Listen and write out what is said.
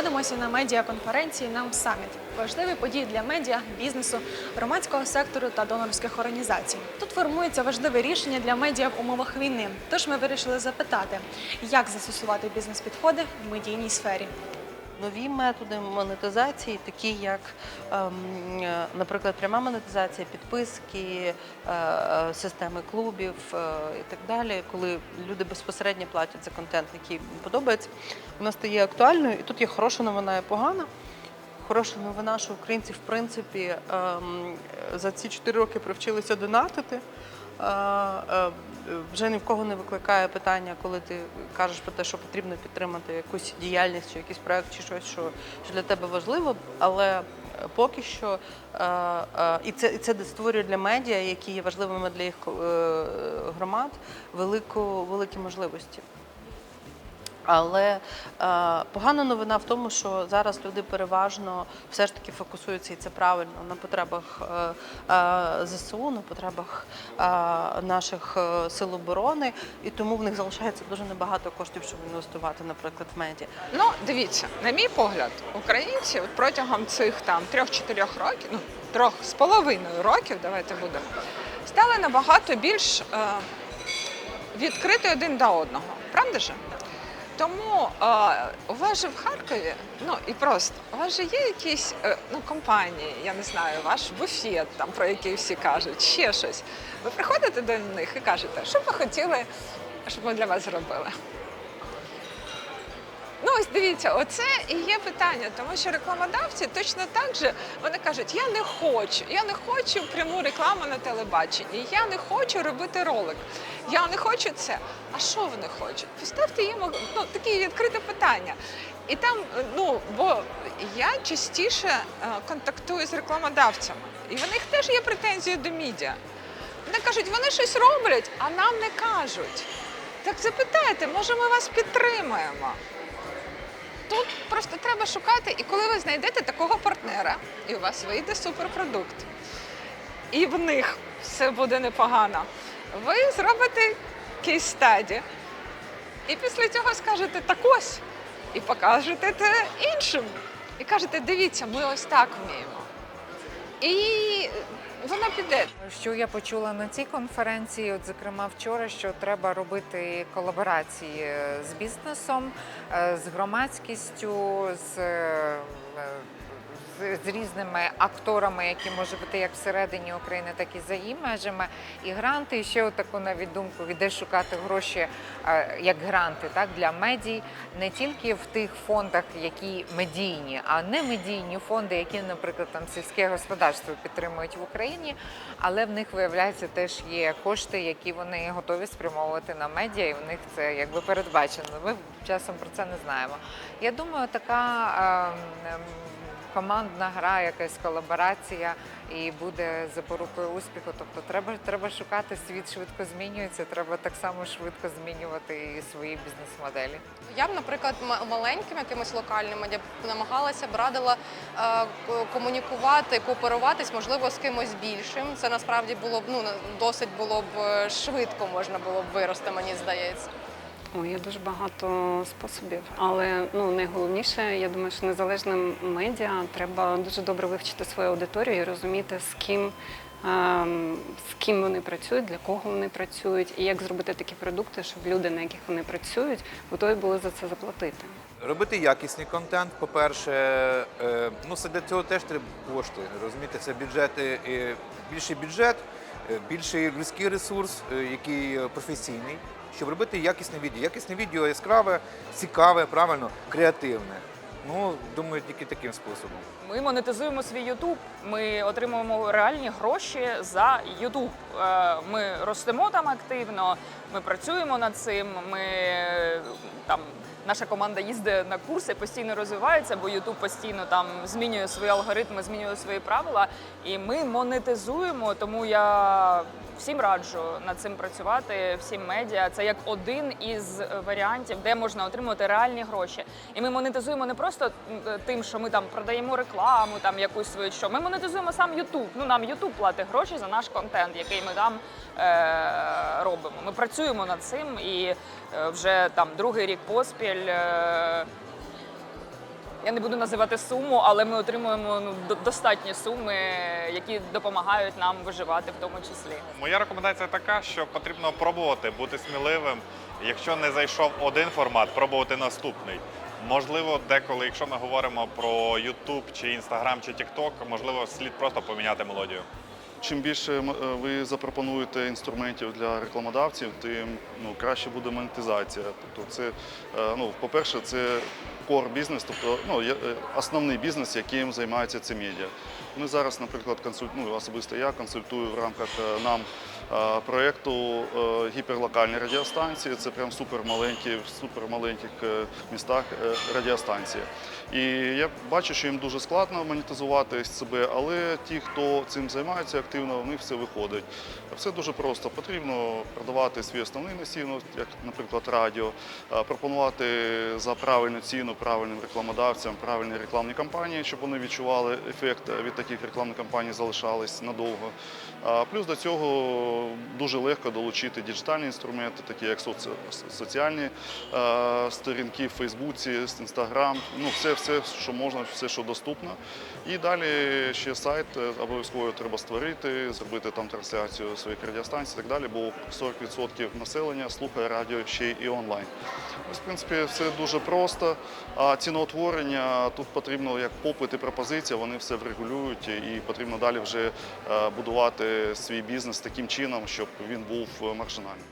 знаходимося на медіаконференції «Нам Саміт» – важливі події для медіа, бізнесу, громадського сектору та донорських організацій. Тут формується важливе рішення для медіа в умовах війни. Тож ми вирішили запитати, як застосувати бізнес-підходи в медійній сфері. Нові методи монетизації, такі як, ем, е, наприклад, пряма монетизація, підписки, е, е, системи клубів і так далі, коли люди безпосередньо платять за контент, який їм подобається, вона стає актуальною. І тут є хороша новина і погана. Хороша новина, що українці, в принципі, ем, за ці 4 роки привчилися донатити. Вже ні в кого не викликає питання, коли ти кажеш про те, що потрібно підтримати якусь діяльність чи якийсь проект, чи щось, що, що для тебе важливо. Але е, поки що е, е, і це, і це створює для медіа, які є важливими для їх громад, велику, великі можливості. Але е, погана новина в тому, що зараз люди переважно все ж таки фокусуються, і це правильно на потребах е, е, ЗСУ, на потребах е, наших е, сил оборони, і тому в них залишається дуже небагато коштів, щоб інвестувати, наприклад, в медіа. Ну, дивіться, на мій погляд, українці от протягом цих там трьох-чотирьох років, ну трьох з половиною років, давайте будемо, стали набагато більш е, відкриті один до одного. Правда же? Тому е, у вас же в Харкові, ну і просто у вас же є якісь е, ну, компанії, я не знаю, ваш буфет, там про який всі кажуть, ще щось. Ви приходите до них і кажете, що ви хотіли, щоб ми для вас зробили? Ну, ось дивіться, оце і є питання, тому що рекламодавці точно так же вони кажуть, я не хочу, я не хочу пряму рекламу на телебаченні, я не хочу робити ролик, я не хочу це. А що вони хочуть? Поставте їм ну, таке відкрите питання. І там, ну бо я частіше е, контактую з рекламодавцями, і в них теж є претензії до медіа. Вони кажуть, вони щось роблять, а нам не кажуть. Так запитайте, може ми вас підтримаємо. Тут просто треба шукати, і коли ви знайдете такого партнера, і у вас вийде суперпродукт, і в них все буде непогано, ви зробите кейс-стаді, і після цього скажете так ось, і покажете це іншим. І кажете, дивіться, ми ось так вміємо. І вона піде. Що я почула на цій конференції, от зокрема вчора, що треба робити колаборації з бізнесом, е, з громадськістю, з, е, з, різними акторами, які можуть бути як всередині України, так і за її межами. І гранти, і ще от таку навіть думку, де шукати гроші е, як гранти, так для медій, не тільки в тих фондах, які медійні, а не медійні фонди, які, наприклад, там сільське господарство підтримують в Україні, але в них виявляється теж є кошти, які вони готові спрямовувати на медіа, і в них це якби передбачено. Ми часом про це не знаємо. Я думаю, така. ем, ем, Командна гра, якась колаборація і буде запорукою успіху. Тобто треба, треба шукати світ швидко змінюється, треба так само швидко змінювати і свої бізнес-моделі. Я б, наприклад, маленьким якимось локальним я б намагалася б радила е, комунікувати, кооперуватись, можливо, з кимось більшим. Це насправді було б ну досить було б е, швидко можна було б вирости, мені здається. Ой, є дуже багато способів, але ну найголовніше, я думаю, що незалежним медіа треба дуже добре вивчити свою аудиторію і розуміти, з ким, ем, з ким вони працюють, для кого вони працюють, і як зробити такі продукти, щоб люди, на яких вони працюють, готові були за це заплатити. Робити якісний контент, по-перше, е, ну це для цього теж треба кошти. Розумієте, це бюджети, е, більший бюджет, е, більший людський ресурс, який професійний, щоб робити якісне відео. Якісне відео яскраве, цікаве, правильно, креативне. Ну, думаю, тільки таким способом. Ми монетизуємо свій Ютуб. Ми отримуємо реальні гроші за Ютуб. Е, Ми ростемо там активно, ми працюємо над цим. Ми там. Наша команда їздить на курси, постійно розвивається, бо Ютуб постійно там змінює свої алгоритми, змінює свої правила. І ми монетизуємо. Тому я всім раджу над цим працювати, всім медіа. Це як один із варіантів, де можна отримувати реальні гроші. І ми монетизуємо не просто тим, що ми там продаємо рекламу, там якусь свою що. Ми монетизуємо сам Ютуб. Ну нам Ютуб платить гроші за наш контент, який ми там е- робимо. Ми працюємо над цим і е, вже там другий рік поспіль. Е- Я не буду називати суму, але ми отримуємо ну, до- достатні суми, які допомагають нам виживати в тому числі. Моя рекомендація така, що потрібно пробувати бути сміливим. Якщо не зайшов один формат, пробувати наступний. Можливо, деколи, якщо ми говоримо про YouTube чи Instagram чи TikTok, можливо, слід просто поміняти мелодію. Чим більше м- е, ви запропонуєте інструментів для рекламодавців, тим ну, краще буде монетизація. Тобто, це, е, ну, по-перше, це кор бізнес, тобто ну, е, основний бізнес, яким займається це медіа. Ми зараз, наприклад, консуль... ну, особисто я консультую в рамках е, нам проєкту е, гіперлокальні радіостанції. Це прям супермаленькі, в супермаленьких е, містах е, радіостанції. І я бачу, що їм дуже складно монетизувати себе, але ті, хто цим займається активно, в них все виходить. Все дуже просто. Потрібно продавати свій основний носій, ну, як, наприклад, радіо, пропонувати за правильну ціну правильним рекламодавцям правильні рекламні кампанії, щоб вони відчували ефект від таких рекламних кампаній, залишались надовго. Плюс до цього дуже легко долучити діджитальні інструменти, такі як соці... соціальні сторінки в Фейсбуці, Інстаграм, ну все, все, що можна, все, що доступно. І далі ще сайт е, обов'язково треба створити, зробити там трансляцію своїх радіостанцій і так далі, бо 40% населення слухає радіо ще і онлайн. Ось, в принципі, все дуже просто. А ціноутворення тут потрібно як попит і пропозиція, вони все врегулюють і потрібно далі вже е, будувати свій бізнес таким чином, щоб він був е, маржинальним.